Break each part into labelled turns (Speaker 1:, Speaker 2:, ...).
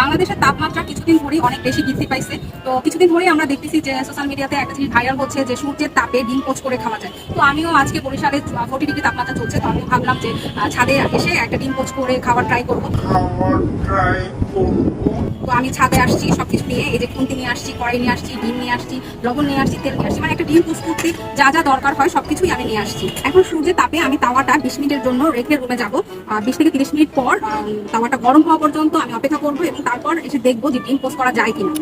Speaker 1: বাংলাদেশের তাপমাত্রা কিছুদিন ধরেই অনেক বেশি বৃদ্ধি পাইছে। তো কিছুদিন ধরেই আমরা দেখতেছি যে সোশ্যাল মিডিয়াতে একটা জিনিস ভাইরাল হচ্ছে যে সূর্যের তাপে ডিম পোচ করে খাওয়া যায়। তো আমিও আজকে বরিশালে ফোর্টি ডিগ্রি তাপমাত্রা চলছে তো আমি ভাবলাম যে ছাদে এসে একটা ডিম পোচ করে খাওয়ার ট্রাই করব। তো আমি ছাদে আসছি সব কিছু নিয়ে এই যে খুন্তি নিয়ে আসছি কড়াই নিয়ে আসছি ডিম নিয়ে আসছি লবণ নিয়ে আসছি তেল নিয়ে আসছি মানে একটা ডিম পোচ করতে যা যা দরকার হয় সবকিছুই আমি নিয়ে আসছি। এখন সূর্যের তাপে আমি তাওয়াটা বিশ মিনিটের জন্য রেখে রুমে যাব। বিশ থেকে তিরিশ মিনিট পর তাওয়াটা গরম হওয়া পর্যন্ত আমি অপেক্ষা করব এবং তারপর এসে দেখব যে ডিম পোচ করা যায় কিনা।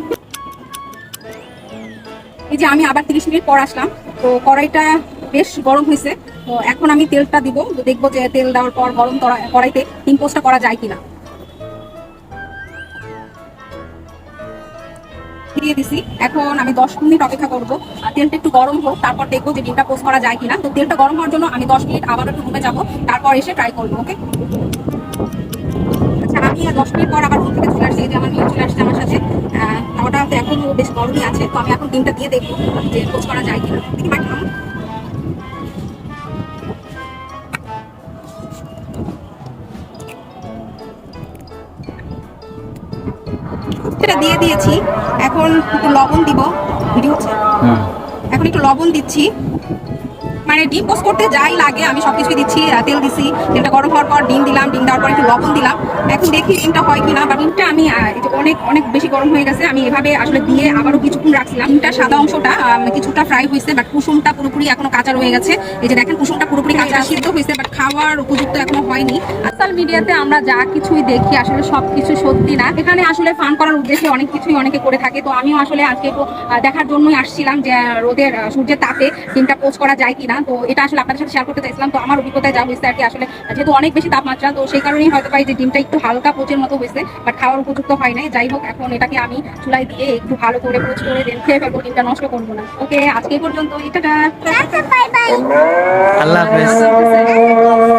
Speaker 1: এই যে আমি আবার তিরিশ মিনিট পর আসলাম, তো কড়াইটা বেশ গরম হয়েছে, তো এখন আমি তেলটা দিব দেখব যে তেল দেওয়ার পর গরম কড়াই- কড়াইতে ডিম পোচটা করা যায় কিনা। দিয়ে দিছি। এখন আমি দশ মিনিট অপেক্ষা করব তেলটা একটু গরম হোক, তারপর দেখব যে ডিমটা পোস্ট করা যায় কিনা। তো তেলটা গরম হওয়ার জন্য আমি দশ মিনিট আবার একটু রুমে যাব, তারপর এসে ট্রাই করব ওকে আমি দশ মিনিট পর আবার রুম থেকে চলে আসছি যে আমার মেয়ে চলে আসছে আমার সাথে। তো এখন বেশ গরমই আছে তো আমি এখন ডিমটা দিয়ে দেখব যে পোস্ট করা যায় কিনা। দেখি। সেটা দিয়ে দিয়েছি। এখন একটু লবণ দিব ভিডিও হচ্ছে এখন একটু লবণ দিচ্ছি। মানে ডিম পোস্ট করতে যাই লাগে আমি সব কিছুই দিচ্ছি তেল দিছি তেলটা গরম হওয়ার পর ডিম দিলাম ডিম দেওয়ার পর একটু লবণ দিলাম। এখন দেখি ডিমটা হয় কিনা বা ডিমটা আমি অনেক অনেক বেশি গরম হয়ে গেছে আমি এভাবে আসলে দিয়ে আবারও কিছুক্ষণ রাখছিলাম। ডিমটা সাদা অংশটা কিছুটা ফ্রাই হয়েছে বাট কুসুমটা পুরোপুরি এখনও কাঁচা রয়ে গেছে। এই যে দেখেন কুসুমটা পুরোপুরি কাঁচা সিদ্ধ হয়েছে বাট খাওয়ার উপযুক্ত এখনও হয়নি। সোশ্যাল মিডিয়াতে আমরা যা কিছুই দেখি আসলে সব কিছু সত্যি না। এখানে আসলে ফান করার উদ্দেশ্যে অনেক কিছুই অনেকে করে থাকে। তো আমিও আসলে আজকে দেখার জন্যই আসছিলাম যে রোদের সূর্যের তাপে ডিমটা পোস্ট করা যায় কিনা। তো এটা আসলে আপনাদের সাথে শেয়ার করতে চাইছিলাম। তো আমার অভিজ্ঞতায় যা হয়েছে আর কি, আসলে যেহেতু অনেক বেশি তাপমাত্রা, তো সেই কারণেই হয়তো পাই যে ডিমটা একটু হালকা পচের মতো হয়েছে বাট খাওয়ার উপযুক্ত হয় নাই। যাই হোক, এখন এটাকে আমি চুলাই দিয়ে একটু ভালো করে পোচ করে দেন খেয়ে ফেলব, ডিমটা নষ্ট করব না। ওকে আজকে পর্যন্ত এটা
Speaker 2: আল্লাহ হাফেজ।